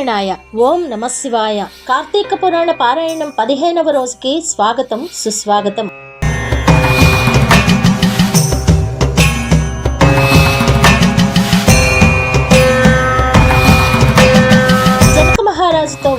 నారాయణాయ ఓం నమశివాయ కార్తీక పురాణ పారాయణం పదిహేనవ రోజుకి స్వాగతం సుస్వాగతం.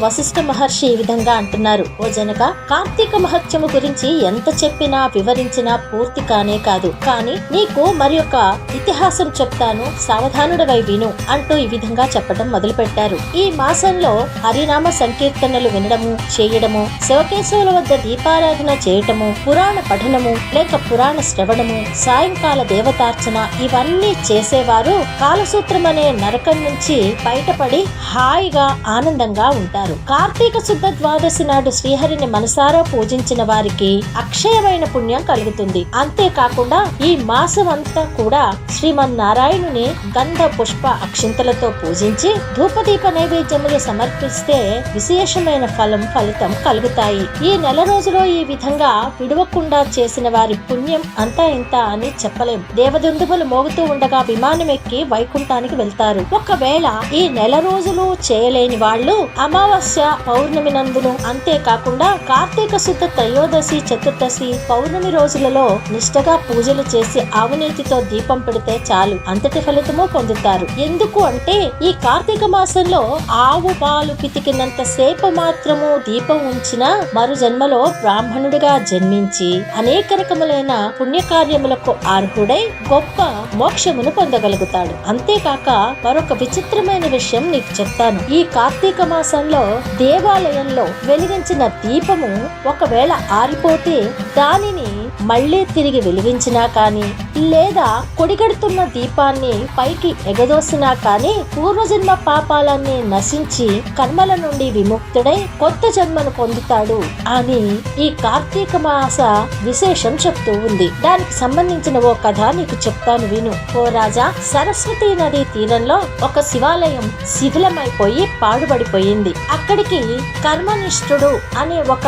వశిష్ఠ మహర్షి ఈ విధంగా అంటున్నారు. ఓ జనక కార్తీక మహత్యము గురించి ఎంత చెప్పినా వివరించినా పూర్తి కానే కాదు. కానీ నీకు మరి ఒక ఇతిహాసం చెప్తాను. సావధానుడవై విను అంటూ ఈ విధంగా చెప్పడం మొదలు పెట్టారు ఈ మాసంలో హరినామ సంకీర్తనలు వినడము చేయడము శివకేశవుల వద్ద దీపారాధన చేయటము పురాణ పఠనము లేక పురాణ శ్రవణము సాయంకాల దేవతార్చన ఇవన్నీ చేసేవారు కాలసూత్రం అనే నరకం నుంచి బయటపడి హాయిగా ఆనందంగా ఉంటారు. కార్తీక శుద్ధ ద్వాదశి నాడు శ్రీహరిని మనసారా పూజించిన వారికి అక్షయమైన పుణ్యం కలుగుతుంది. అంతేకాకుండా ఈ మాసం అంతా కూడా శ్రీమన్నారాయణుని గంధ పుష్ప అక్షింతలతో పూజించి ధూపదీప నైవేద్యములు సమర్పిస్తే విశేషమైన ఫలం ఫలితం కలుగుతాయి. ఈ నెల రోజులో ఈ విధంగా విడవకుండా చేసిన వారి పుణ్యం అంతా ఇంత అని చెప్పలేం. దేవదుందుబులు మోగుతూ ఉండగా విమానం ఎక్కి వైకుంఠానికి వెళ్తారు. ఒకవేళ ఈ నెల రోజులు చేయలేని వాళ్ళు అమావాస్య పౌర్ణమి నందును. అంతేకాకుండా కార్తీక శుద్ధ త్రయోదశి చతుర్దశి పౌర్ణమి రోజులలో నిష్టగా పూజలు చేసి ఆవునేతితో దీపం పెడితే చాలు. అంతటి ఫలితము పొందుతారు. ఎందుకు అంటే ఈ కార్తీక మాసంలో ఆవు పాలు పితికినంత సేపు మాత్రము దీపం ఉంచిన మరు జన్మలో బ్రాహ్మణుడిగా జన్మించి అనేక రకములైన పుణ్యకార్యములకు అర్హుడై గొప్ప మోక్షమును పొందగలుగుతాడు. అంతేకాక మరొక విచిత్రమైన విషయం నీకు చెప్తాను. ఈ కార్తీక మాసంలో దేవాలయంలో వెలిగించిన దీపము ఒకవేళ ఆరిపోతే దానిని మళ్ళీ తిరిగి వెలిగించినా కానీ లేదా కొడిగడుతున్న దీపాన్ని పైకి ఎగదోసినా కానీ పూర్వజన్మ పాపాలన్నీ నశించి కర్మల నుండి విముక్తుడై కొత్త జన్మను పొందుతాడు అని ఈ కార్తీక మాస విశేషం చెప్తూ ఉంది. దానికి సంబంధించిన ఓ కథ నీకు చెప్తాను విను. ఓ రాజా సరస్వతి నది తీరంలో ఒక శివాలయం శిథిలమైపోయి పాడుబడిపోయింది. అక్కడికి కర్మనిష్ఠుడు అనే ఒక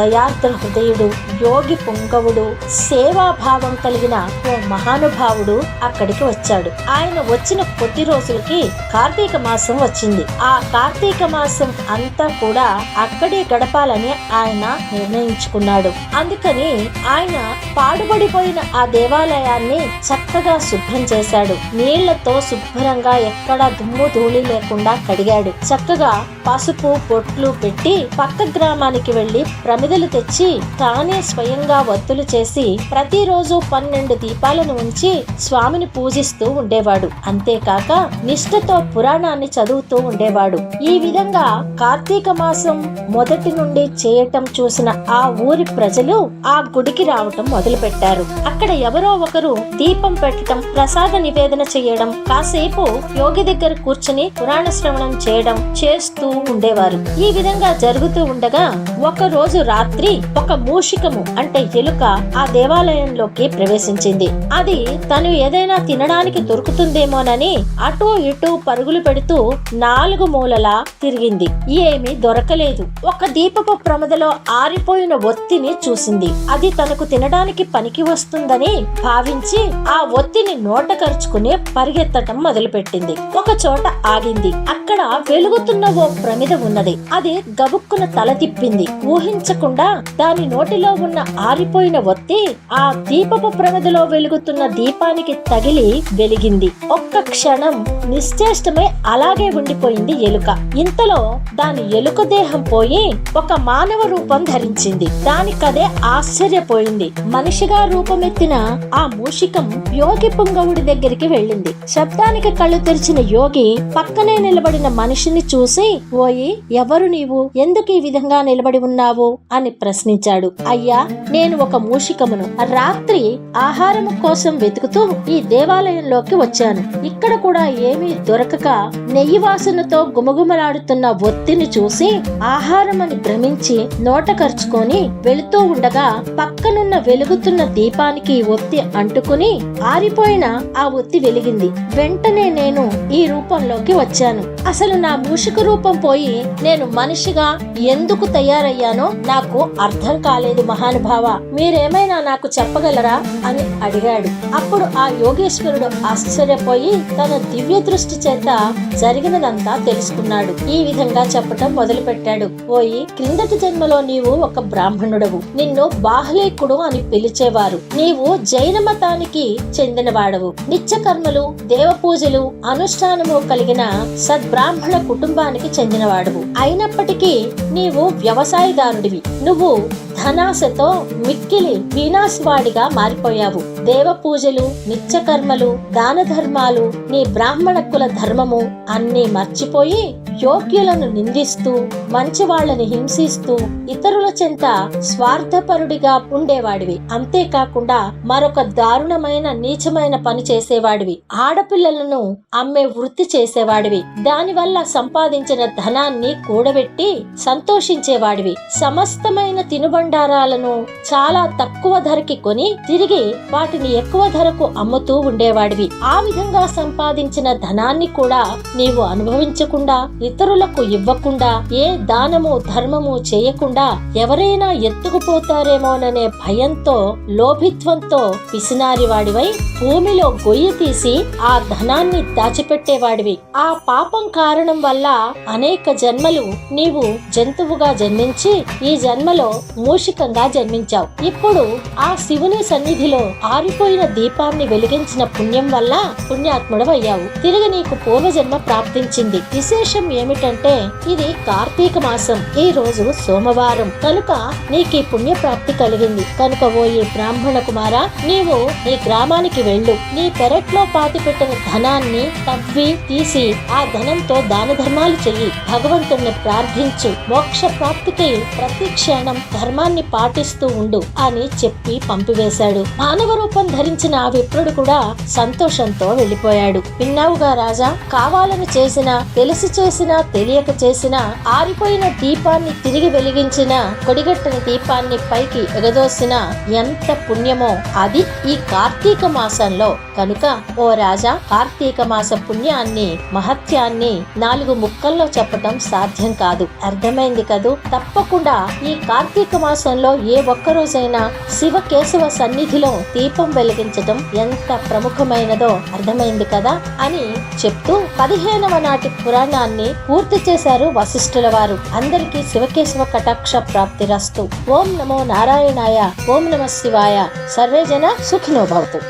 దయార్ద్ర హృదయుడు యోగి పుంగవుడు సేవాభావం కలిగిన ఓ మహానుభావుడు అక్కడికి వచ్చాడు. ఆయన వచ్చిన కొద్ది రోజులకి కార్తీక మాసం వచ్చింది. ఆ కార్తీక మాసం అంతా కూడా అక్కడే గడపాలని ఆయన నిర్ణయించుకున్నాడు. అందుకని ఆయన పాడుబడిపోయిన ఆ దేవాలయాన్ని చక్కగా శుభ్రం చేశాడు. నీళ్ళతో శుభ్రంగా ఎక్కడా దుమ్ము ధూళి లేకుండా కడిగాడు. చక్కగా పసుపు బొట్లు పెట్టి పక్క గ్రామానికి వెళ్ళి ప్రమిదలు తెచ్చి తానే స్వయంగా వత్తులు చేసి ప్రతిరోజు పన్నెండు దీపాలను ఉంచి స్వామిని పూజిస్తూ ఉండేవాడు. అంతేకాక నిష్ఠతో పురాణాన్ని చదువుతూ ఉండేవాడు. ఈ విధంగా కార్తీక మాసం మొదటి నుండి చేయటం చూసిన ఆ ఊరి ప్రజలు ఆ గుడికి రావటం మొదలు పెట్టారు అక్కడ ఎవరో ఒకరు దీపం పెట్టడం ప్రసాద నివేదన చేయడం కాసేపు యోగి దగ్గర కూర్చుని పురాణ శ్రవణం చేయడం చేస్తూ ఉండేవారు. ఈ విధంగా జరుగుతూ ఉండగా ఒక రోజు రాత్రి ఒక మూషికము అంటే ఎలుక ఆ దేవాలయంలోకి ప్రవేశించింది. అది తను ఏదైనా తినడానికి దొరుకుతుందేమోనని అటు ఇటు పరుగులు పెడుతూ నాలుగు మూలలా తిరిగింది. ఏమీ దొరకలేదు. ఒక దీపపు ప్రమదలో ఆరిపోయిన ఒత్తిని చూసింది. అది తనకు తినడానికి పనికి వస్తుందని భావించి ఆ ఒత్తిని నోట కరుచుకుని పరిగెత్తటం మొదలుపెట్టింది. ఒక చోట ఆగింది. అక్కడ వెలుగుతున్న ఓ ప్రమిద ఉన్నది. అది గబుక్కున తల తిప్పింది. ఊహించకుండా దాని నోటిలో ఉన్న ఆరిపోయిన ఒత్తి ఆ దీపపు ప్రమిదిలో వెలుగుతున్న దీపానికి తగిలి వెలిగింది. ఒక్క క్షణం నిశ్చేష్టమై అలాగే ఉండిపోయింది ఎలుక. ఇంతలో దాని ఎలుక దేహం పోయి ఒక మానవ రూపం ధరించింది. దానికదే ఆశ్చర్యపోయింది. మనిషిగా రూపమెత్తిన ఆ మూషికం యోగి పుంగవుడి దగ్గరికి వెళ్ళింది. శబ్దానికి కళ్ళు తెరిచిన యోగి పక్కనే నిలబడిన మనిషిని చూసి ఓయి ఎవరు నీవు? ఎందుకు ఈ విధంగా నిలబడి ఉన్నావు? అని ప్రశ్నించాడు. అయ్యా నేను ఒక మూషికమును రాత్రి ఆహారము కోసం వెతుకుతూ ఈ దేవాలయంలోకి వచ్చాను. ఎక్కడ కూడా ఏమీ దొరకక నెయ్యి వాసనతో గుమగుమలాడుతున్న ఒత్తిని చూసి ఆహారమని భ్రమించి నోట ఖర్చుకొని వెళుతూ ఉండగా పక్కనున్న వెలుగుతున్న దీపానికి ఒత్తి అంటుకుని ఆరిపోయిన ఆ ఒత్తి వెలిగింది. వెంటనే నేను ఈ రూపంలోకి వచ్చాను. అసలు నా మూషిక రూపం పోయి నేను మనిషిగా ఎందుకు తయారయ్యానో నాకు అర్థం కాలేదు మహానుభావ. మీరేమైనా నాకు చెప్పగలరా? అని అడిగాడు. అప్పుడు ఆ యోగేశ్వరుడు ఆశ్చర్యపోయి తన దివ్య దృష్టి చేత జరిగినదంతా తెలుసుకున్నాడు. ఈ విధంగా చెప్పటం మొదలుపెట్టాడు. పోయి క్రిందటి జన్మలో నీవు ఒక బ్రాహ్మణుడవు. నిన్ను బాహ్లేకుడు అని పిలిచేవారు. నీవు జైన మతానికి చెందినవాడవు. నిత్య కర్మలు దేవ పూజలు అనుష్ఠానము కలిగిన సద్బ్రాహ్మణ కుటుంబానికి చెందినవాడవు. అయినప్పటికీ నీవు వ్యవసాయదారుడివి. నువ్వు ధనాశతో మిక్కిలి వినాశవాడిగా మారిపోయావు. దేవ పూజలు నిత్య కర్మలు దాన ధర్మాలు నీ బ్రాహ్మణ కుల ధర్మము అన్నీ మర్చిపోయి యోగ్యులను నిందిస్తూ మంచి వాళ్ళని హింసిస్తూ ఇతరుల చెంత స్వార్థపరుడిగా ఉండేవాడివి. అంతేకాకుండా మరొక దారుణమైన నీచమైన పని చేసేవాడివి. ఆడపిల్లలను అమ్మే వృత్తి చేసేవాడివి. దానివల్ల సంపాదించిన ధనాన్ని కూడబెట్టి సంతోషించేవాడివి. సమస్తమైన తినుబండారాలను చాలా తక్కువ ధరకి కొని తిరిగి వాటిని ఎక్కువ ధరకు అమ్ముతూ ఉండేవాడివి. ఆ విధంగా సంపాదించిన ధనాన్ని కూడా నీవు అనుభవించకుండా ఇతరులకు ఇవ్వకుండా ఏ దానము ధర్మము చేయకుండా ఎవరైనా ఎత్తుకుపోతారేమోననే భయంతో లోభిత్వంతో పిసినారివాడివై భూమిలో గొయ్యి తీసి ఆ ధనాన్ని దాచిపెట్టేవాడివి. ఆ పాపం కారణం వల్ల అనేక జన్మలు నీవు జంతువుగా జన్మించి ఈ జన్మలో మూషికంగా జన్మించావు. ఇప్పుడు ఆ శివుని సన్నిధిలో ఆరిపోయిన దీపాన్ని వెలిగించిన పుణ్యం వల్ల పుణ్యాత్ముడవయ్యావు. తిరిగి నీకు పూర్వజన్మ ప్రాప్తించింది. విశేషం ఏమిటంటే ఇది కార్తీక మాసం ఈ రోజు సోమవారం. కనుక నీకు ఈ పుణ్య ప్రాప్తి కలిగింది. కనుక ఓ ఈ బ్రాహ్మణ కుమార నీవు నీ గ్రామానికి వెళ్ళు. నీ పెరట్లో పాతి పెట్టిన ధనాన్ని తవ్వి తీసి ఆ ధనంతో దాన ధర్మాలు చెయ్యి. భగవంతుణ్ణి ప్రార్థించు. మోక్ష ప్రాప్తికి ప్రతి క్షణం ధర్మాన్ని పాటిస్తూ ఉండు అని చెప్పి పంపివేశాడు. మానవ రూపం ధరించిన ఆ విప్రుడు కూడా సంతోషంతో వెళ్ళిపోయాడు. విన్నావుగా రాజా కావాలని చేసిన తెలిసి చేసిన తెలియక చేసినా ఆరిపోయిన దీపాన్ని తిరిగి వెలిగించిన కొడిగట్టిన దీపాన్ని పైకి ఎగదోసిన ఎంత పుణ్యమో అది ఈ కార్తీక మాసంలో. కనుక ఓ రాజా కార్తీక మాస పుణ్యాన్ని మహత్యాన్ని నాలుగు ముక్కల్లో చెప్పటం సాధ్యం కాదు. అర్థమైంది కదూ? తప్పకుండా ఈ కార్తీక మాసంలో ఏ ఒక్క రోజైనా శివ కేశవ సన్నిధిలో దీపం వెలిగించటం ఎంత ప్రముఖమైనదో అర్థమైంది కదా అని చెప్తూ పదిహేనవ నాటి పురాణాన్ని పూర్తి చేశారు వశిష్ఠుల వారు. అందరికీ శివకేశవ కటాక్ష ప్రాప్తి రస్తు. ఓం నమో నారాయణాయ. ఓం నమ శివాయ. సర్వే జన సుఖినో భవతు.